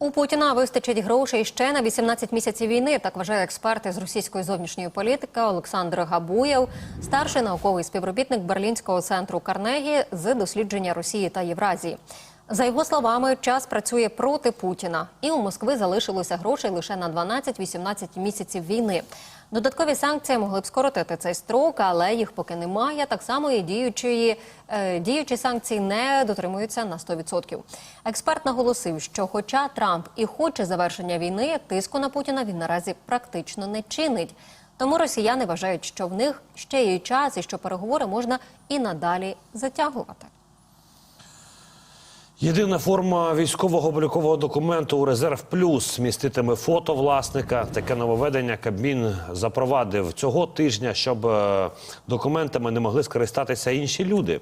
У Путіна вистачить грошей ще на 18 місяців війни. Так вважає експерт із російської зовнішньої політики Олександр Габуєв, старший науковий співробітник Берлінського центру Карнегі з дослідження Росії та Євразії. За його словами, час працює проти Путіна, і у Москви залишилося грошей лише на 12-18 місяців війни. Додаткові санкції могли б скоротити цей строк, але їх поки немає. Так само і діючої е, діючі санкції не дотримуються на 100%. Експерт наголосив, що, хоча Трамп і хоче завершення війни, тиску на Путіна він наразі практично не чинить. Тому росіяни вважають, що в них ще є час і що переговори можна і надалі затягувати. Єдина форма військового облікового документу у резерв плюс міститиме фото власника. Таке нововведення Кабмін запровадив цього тижня, щоб е, документами не могли скористатися інші люди.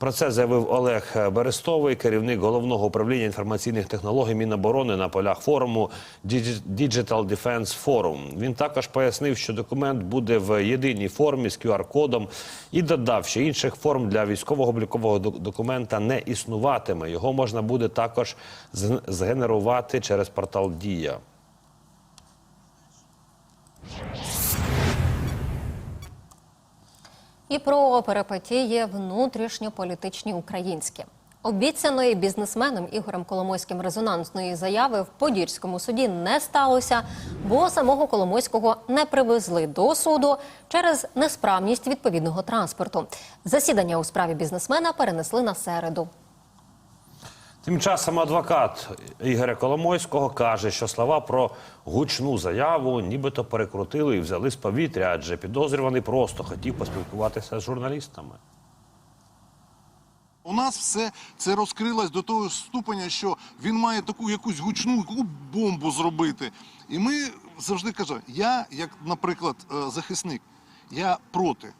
Про це заявив Олег Берестовий, керівник головного управління інформаційних технологій Міноборони на полях форуму Digital Defense Forum. Він також пояснив, що документ буде в єдиній формі з QR-кодом і додав, що інших форм для військового облікового док- документа не існуватиме. Його можна буде також згенерувати через портал Дія. І про перипетії внутрішньополітичні українські. Обіцяної бізнесменом Ігорем Коломойським резонансної заяви в Подільському суді не сталося, бо самого Коломойського не привезли до суду через несправність відповідного транспорту. Засідання у справі бізнесмена перенесли на середу. Тим часом адвокат Ігоря Коломойського каже, що слова про гучну заяву нібито перекрутили і взяли з повітря, адже підозрюваний просто хотів поспілкуватися з журналістами. У нас все це розкрилось до того ступеня, що він має таку якусь гучну бомбу зробити. І ми завжди кажемо, я, як, наприклад, е, захисник, я проти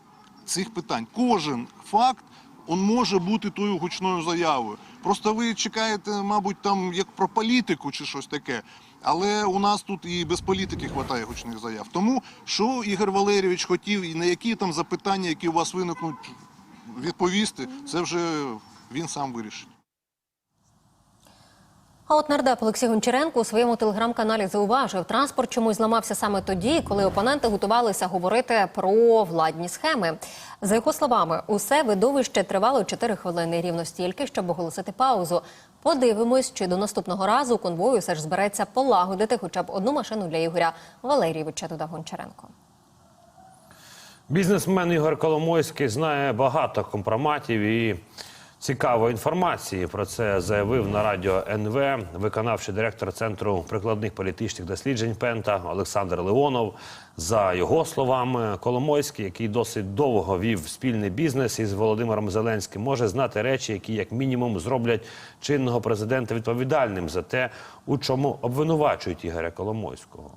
цих питань. Кожен факт он може бути тою гучною заявою. Просто ви чекаєте, мабуть, там як про політику чи щось таке. Але у нас тут і без політики вистачає гучних заяв. Тому що Ігор Валерійович хотів і на які там запитання, які у вас виникнуть, відповісти, це вже він сам вирішить. А от нардеп Олексій Гончаренко у своєму телеграм-каналі зауважив, транспорт чомусь зламався саме тоді, коли опоненти готувалися говорити про владні схеми. За його словами, усе видовище тривало 4 хвилини рівно стільки, щоб оголосити паузу. Подивимось, чи до наступного разу конвою все ж збереться полагодити хоча б одну машину для Ігоря Валерійовича, додав Гончаренко. Бізнесмен Ігор Коломойський знає багато компроматів і цікавої інформації. Про це заявив на радіо НВ виконавчий директор центру прикладних політичних досліджень Пента Олександр Леонов. За його словами, Коломойський, який досить довго вів спільний бізнес із Володимиром Зеленським, може знати речі, які як мінімум зроблять чинного президента відповідальним за те, у чому обвинувачують Ігоря Коломойського.